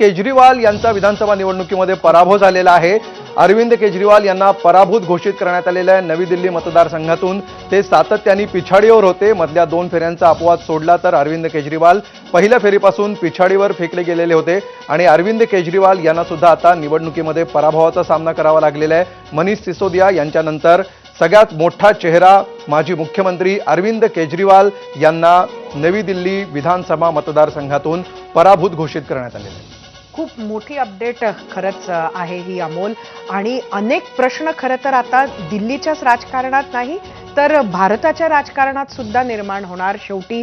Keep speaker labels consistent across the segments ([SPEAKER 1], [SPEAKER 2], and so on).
[SPEAKER 1] केजरीवाल यांचा विधानसभा निवडणुकीमध्ये पराभव झालेला आहे. अरविंद केजरीवाल यांना पराभूत घोषित करण्यात आलेलं आहे. नवी दिल्ली मतदारसंघातून ते सातत्याने पिछाडीवर होते. मधल्या दोन फेऱ्यांचा अपवाद सोडला तर अरविंद केजरीवाल पहिल्या फेरीपासून पिछाडीवर फेकले गेलेले होते. आणि अरविंद केजरीवाल यांना सुद्धा आता निवडणुकीमध्ये पराभवाचा सामना करावा लागलेला आहे. मनीष सिसोदिया यांच्यानंतर सगळ्यात मोठा चेहरा माजी मुख्यमंत्री अरविंद केजरीवाल यांना नवी दिल्ली विधानसभा मतदारसंघातून पराभूत घोषित करण्यात आलेलं आहे.
[SPEAKER 2] खूप मोठी अपडेट खरंच आहे ही अमोल. आणि अनेक प्रश्न खरं तर आता दिल्लीच्याच राजकारणात नाही तर भारताच्या राजकारणात सुद्धा निर्माण होणार. शेवटी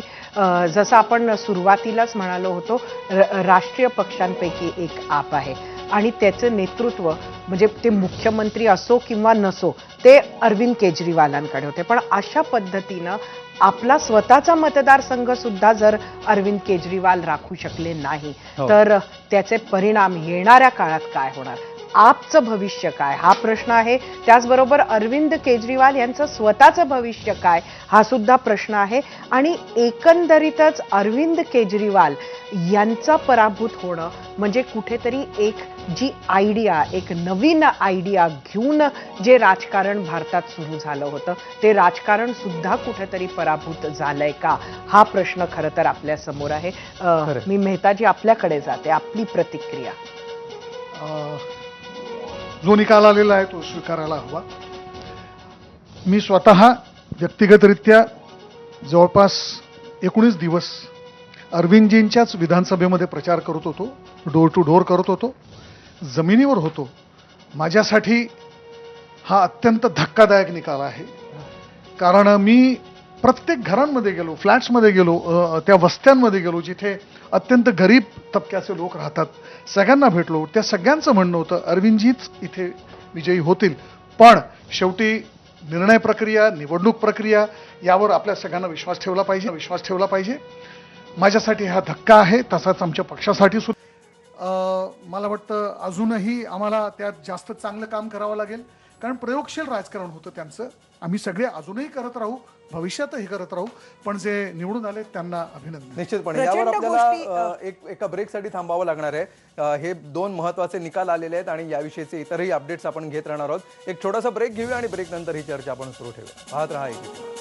[SPEAKER 2] जसं आपण सुरुवातीलाच म्हणालो होतो र- राष्ट्रीय पक्षांपैकी एक आप आहे. आणि त्याचं नेतृत्व म्हणजे ते मुख्यमंत्री असो किंवा नसो ते अरविंद केजरीवालांकडे होते पण अशा पद्धतीनं आपला स्वतःचा मतदारसंघ सुद्धा जर अरविंद केजरीवाल राखू शकले नाही
[SPEAKER 1] हो.
[SPEAKER 2] तर त्याचे परिणाम येणाऱ्या काळात काय होणार आपचं भविष्य काय? हा प्रश्न आहे. त्याचबरोबर अरविंद केजरीवाल यांचं स्वतःचं भविष्य काय? हा सुद्धा प्रश्न आहे. आणि एकंदरीतच अरविंद केजरीवाल यांचा पराभूत होणं म्हणजे कुठेतरी एक जी आयडिया एक नवीन आयडिया घेऊन जे राजकारण भारतात सुरू झालं होतं ते राजकारण सुद्धा कुठेतरी पराभूत झालंय का? हा प्रश्न खरं तर आपल्यासमोर आहे. मी मेहताजी आपल्याकडे जाते. आपली प्रतिक्रिया.
[SPEAKER 3] जो निकाल आलेला आहे तो स्वीकारायला हवा. मी स्वतः व्यक्तिगतरित्या जवळपास एकोणीस दिवस अरविंदजींच्याच विधानसभेमध्ये प्रचार करत होतो डोर टू डोर करत होतो जमिनीवर होतो. माझ्यासाठी हा अत्यंत धक्कादायक निकाल आहे. कारण मी प्रत्येक घरांमध्ये गेलो फ्लॅट्समध्ये गेलो त्या वस्त्यांमध्ये गेलो जिथे अत्यंत गरीब तबक्याचे लोक राहतात. सगळ्यांना भेटलो. त्या सगळ्यांचं म्हणणं होतं अरविंदजीच इथे विजयी होतील. पण शेवटी निर्णय प्रक्रिया निवडणूक प्रक्रिया यावर आपल्या सगळ्यांना विश्वास ठेवला पाहिजे विश्वास ठेवला पाहिजे. माझ्यासाठी हा धक्का आहे तसाच आमच्या पक्षासाठी सुद्धा. मला वाटतं अजूनही आम्हाला त्यात जास्त चांगलं काम करावं लागेल. कारण प्रयोगशील राजकारण होतं त्यांचं. आम्ही सगळे अजूनही करत राहू भविष्यातही करत राहू पण जे निवडून आले त्यांना अभिनंदन.
[SPEAKER 1] निश्चितपणे. यावर आपल्याला एक एका ब्रेकसाठी थांबावं लागणार आहे. हे दोन महत्त्वाचे निकाल आलेले आहेत आणि याविषयीचे इतरही अपडेट्स आपण घेत राहणार आहोत. एक छोटासा ब्रेक घेऊया आणि ब्रेक नंतर ही चर्चा आपण सुरू ठेवूया. पाहत राहा एक